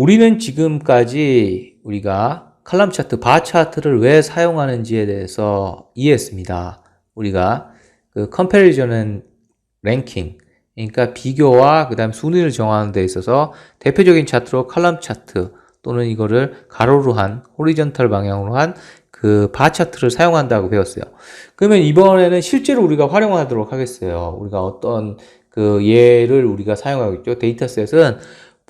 우리는 지금까지 우리가 칼럼 차트, 바 차트를 왜 사용하는지에 대해서 이해했습니다. 우리가 그 컴패리저는 랭킹, 그러니까 비교와 그다음 순위를 정하는 데 있어서 대표적인 차트로 칼럼 차트 또는 이거를 가로로 한 호리전탈 방향으로 한 그 바 차트를 사용한다고 배웠어요. 그러면 이번에는 실제로 우리가 활용하도록 하겠어요. 우리가 어떤 그 예를 우리가 사용하겠죠. 데이터셋은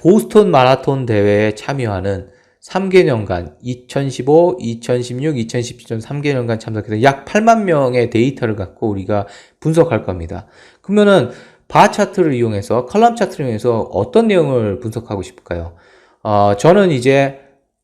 보스턴 마라톤 대회에 참여하는 3개년간 2015, 2016, 2017년 3개년간 참석해서 약 8만 명의 데이터를 갖고 우리가 분석할 겁니다. 그러면은 바 차트를 이용해서 컬럼 차트를 이용해서 어떤 내용을 분석하고 싶을까요? 어, 저는 이제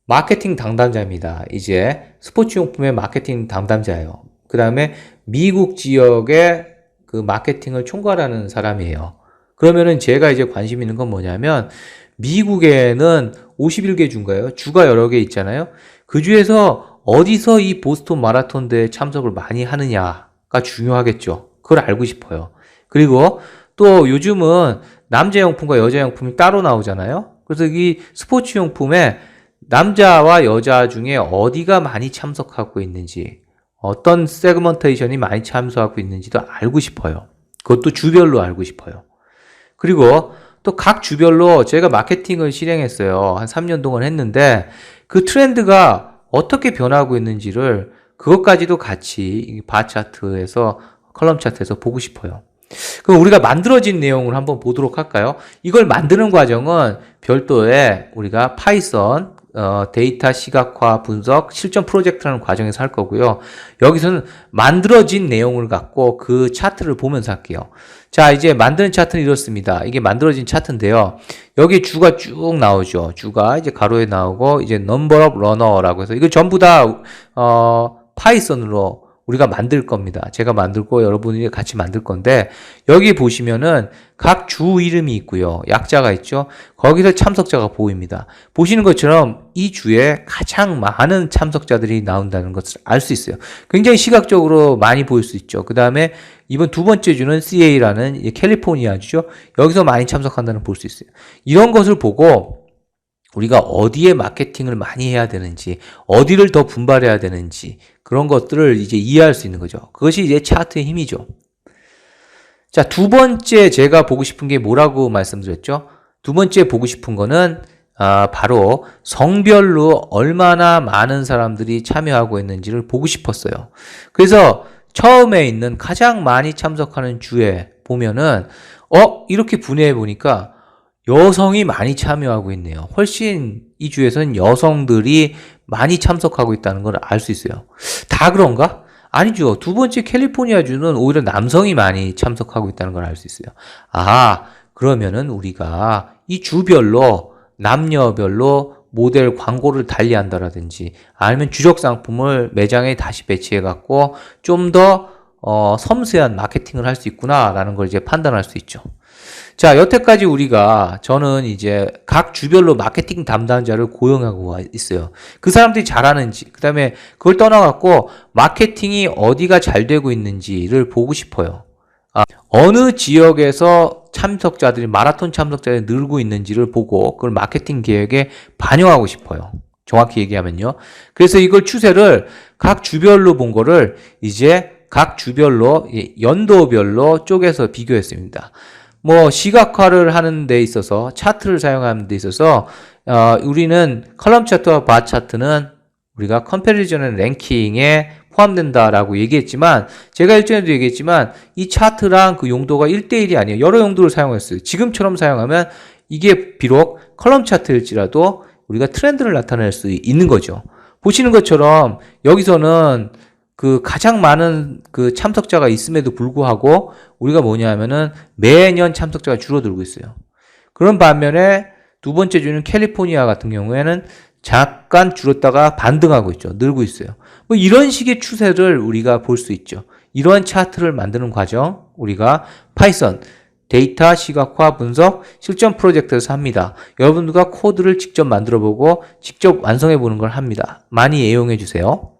마케팅 담당자입니다. 이제 스포츠 용품의 마케팅 담당자예요. 그 다음에 미국 지역의 그 마케팅을 총괄하는 사람이에요. 그러면은 제가 이제 관심 있는 건 뭐냐면 미국에는 51개 주인가요? 주가 여러 개 있잖아요. 그 중에서 어디서 이 보스턴 마라톤 대회 참석을 많이 하느냐가 중요하겠죠. 그걸 알고 싶어요. 그리고 또 요즘은 남자 용품과 여자 용품이 따로 나오잖아요. 그래서 이 스포츠 용품에 남자와 여자 중에 어디가 많이 참석하고 있는지, 어떤 세그먼테이션이 많이 참석하고 있는지도 알고 싶어요. 그것도 주별로 알고 싶어요. 그리고 또 각 주별로 제가 마케팅을 실행했어요. 한 3년 동안 했는데 그 트렌드가 어떻게 변하고 있는지를 그것까지도 같이 이바 차트에서 컬럼 차트에서 보고 싶어요. 그럼 우리가 만들어진 내용을 한번 보도록 할까요? 이걸 만드는 과정은 별도의 우리가 파이썬 어, 데이터 시각화 분석 실전 프로젝트라는 과정에서 할 거고요. 여기서는 만들어진 내용을 갖고 그 차트를 보면서 할게요. 자, 이제 만드는 차트는 이렇습니다. 이게 만들어진 차트인데요. 여기 주가 쭉 나오죠. 주가 이제 가로에 나오고 이제 number of runner라고 해서 이거 전부 다 어, 파이썬으로 우리가 만들 겁니다. 제가 만들고 여러분이 같이 만들 건데 여기 보시면은 각 주 이름이 있고요. 약자가 있죠. 거기서 참석자가 보입니다. 보시는 것처럼 이 주에 가장 많은 참석자들이 나온다는 것을 알 수 있어요. 굉장히 시각적으로 많이 보일 수 있죠. 그 다음에 이번 두 번째 주는 CA라는 캘리포니아 주죠. 여기서 많이 참석한다는 볼 수 있어요. 이런 것을 보고 우리가 어디에 마케팅을 많이 해야 되는지, 어디를 더 분발해야 되는지, 그런 것들을 이제 이해할 수 있는 거죠. 그것이 이제 차트의 힘이죠. 자, 두 번째 제가 보고 싶은 게 뭐라고 말씀드렸죠? 두 번째 보고 싶은 거는, 아, 바로 성별로 얼마나 많은 사람들이 참여하고 있는지를 보고 싶었어요. 그래서 처음에 있는 가장 많이 참석하는 주에 보면은, 어, 이렇게 분해해 보니까 여성이 많이 참여하고 있네요. 훨씬 이 주에서는 여성들이 많이 참석하고 있다는 걸 알 수 있어요. 다 그런가? 아니죠. 두 번째 캘리포니아 주는 오히려 남성이 많이 참석하고 있다는 걸 알 수 있어요. 아, 그러면은 우리가 이 주별로 남녀별로 모델 광고를 달리 한다라든지 아니면 주력 상품을 매장에 다시 배치해 갖고 좀더 어, 섬세한 마케팅을 할 수 있구나라는 걸 이제 판단할 수 있죠. 자, 여태까지 우리가 저는 이제 각 주별로 마케팅 담당자를 고용하고 있어요. 그 사람들이 잘하는지, 그 다음에 그걸 떠나갖고 마케팅이 어디가 잘 되고 있는지를 보고 싶어요. 아, 어느 지역에서 참석자들이, 마라톤 참석자들이 늘고 있는지를 보고 그걸 마케팅 계획에 반영하고 싶어요. 정확히 얘기하면요. 그래서 이걸 추세를 각 주별로 본 거를 이제 각 주별로, 연도별로 쪼개서 비교했습니다. 뭐 시각화를 하는 데 있어서 차트를 사용하는 데 있어서 어, 우리는 컬럼 차트와 바 차트는 우리가 컴패리전의 랭킹에 포함된다라고 얘기했지만 제가 일전에도 얘기했지만 이 차트랑 그 용도가 1대1이 아니에요. 여러 용도를 사용했어요. 지금처럼 사용하면 이게 비록 컬럼 차트일지라도 우리가 트렌드를 나타낼 수 있는 거죠. 보시는 것처럼 여기서는 그 가장 많은 그 참석자가 있음에도 불구하고 우리가 뭐냐 하면은 매년 참석자가 줄어들고 있어요. 그런 반면에 두 번째 주는 캘리포니아 같은 경우에는 잠깐 줄었다가 반등하고 있죠. 늘고 있어요. 뭐 이런 식의 추세를 우리가 볼 수 있죠. 이러한 차트를 만드는 과정 우리가 파이썬 데이터 시각화 분석 실전 프로젝트에서 합니다. 여러분들과 코드를 직접 만들어 보고 직접 완성해 보는 걸 합니다. 많이 애용해 주세요.